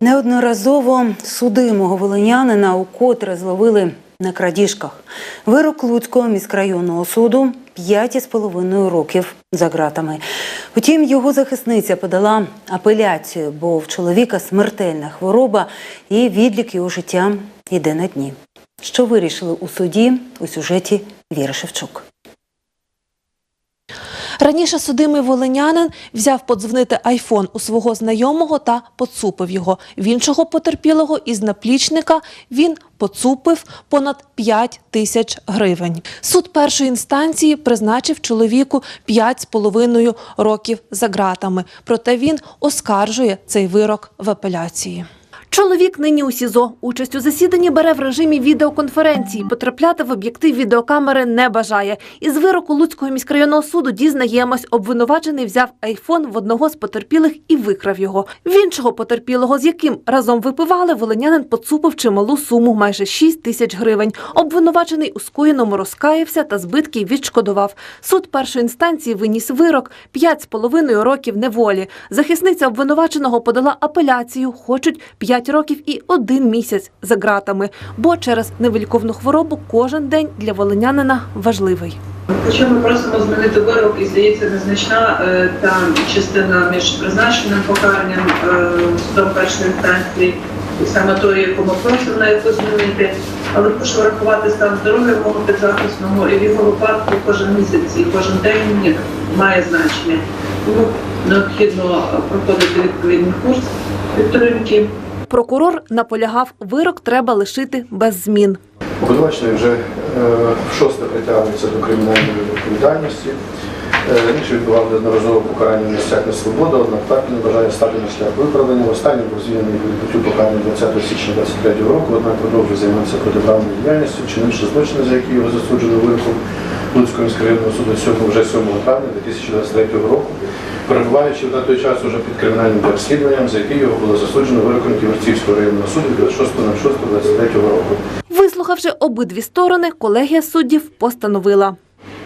Неодноразово судимого волинянина укотре зловили на крадіжках. Вирок Луцького міськрайонного суду 5,5 років за ґратами. Втім, його захисниця подала апеляцію, бо в чоловіка смертельна хвороба і відлік його життя йде на дні. Що вирішили у суді у сюжеті Віри Шевчук. Раніше судимий волинянин взяв подзвонити айфон у свого знайомого та поцупив його. В іншого потерпілого із наплічника він поцупив понад 5 тисяч гривень. Суд першої інстанції призначив чоловіку 5,5 років за ґратами. Проте він оскаржує цей вирок в апеляції. Чоловік нині у СІЗО. Участь у засіданні бере в режимі відеоконференції. Потрапляти в об'єктив відеокамери не бажає. Із вироку Луцького міськрайонного суду дізнаємось, обвинувачений взяв айфон в одного з потерпілих і викрав його. В іншого потерпілого, з яким разом випивали, волинянин поцупив чималу суму майже 6 тисяч гривень. Обвинувачений у скоєному розкаявся та збитки відшкодував. Суд першої інстанції виніс вирок 5,5 років неволі. Захисниця обвинуваченого подала апеляцію. Хочуть 5 років і один місяць за ґратами, бо через невиліковну хворобу кожен день для волинянина важливий. Хоча ми просимо змінити вирок, і здається, незначна е, та частина між призначеним покаранням е, судом першої інстанції і саме тою, яку ми просимо на яку змінити. Але прошу врахувати стан здоров'я мого підзахисного і в його випадку кожен місяць і кожен день має значення. Тому необхідно проходити відповідний курс підтримки. Прокурор наполягав, вирок треба лишити без змін. Обвинувачений вже е, вшосте притягується до кримінальної відповідальності. Е, Раніше відбував неодноразово покарання в місцях на свободу, однак так не бажає стати на шлях виправдання. Останній був звільнений від відбуттю покарання 20 січня 23 року, однак продовжує займатися протиправною діяльністю, вчинивши злочини, за які його засуджено вироком Луцького міськрайонного суду 7, вже 7 травня 2023 року, перебуваючи на той час уже під кримінальним розслідуванням, за який його було засуджено вироком Ківерцівського районного суду від 26.06.23 року. Вислухавши обидві сторони, колегія суддів постановила.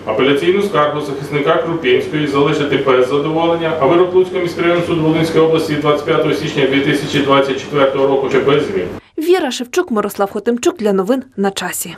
Апеляційну скаргу захисника Крупінської залишити без задоволення, а вирок Луцького міськрайонного суду Волинської області 25 січня 2024 року чи без змін. Віра Шевчук, Мирослав Хотимчук для новин на часі.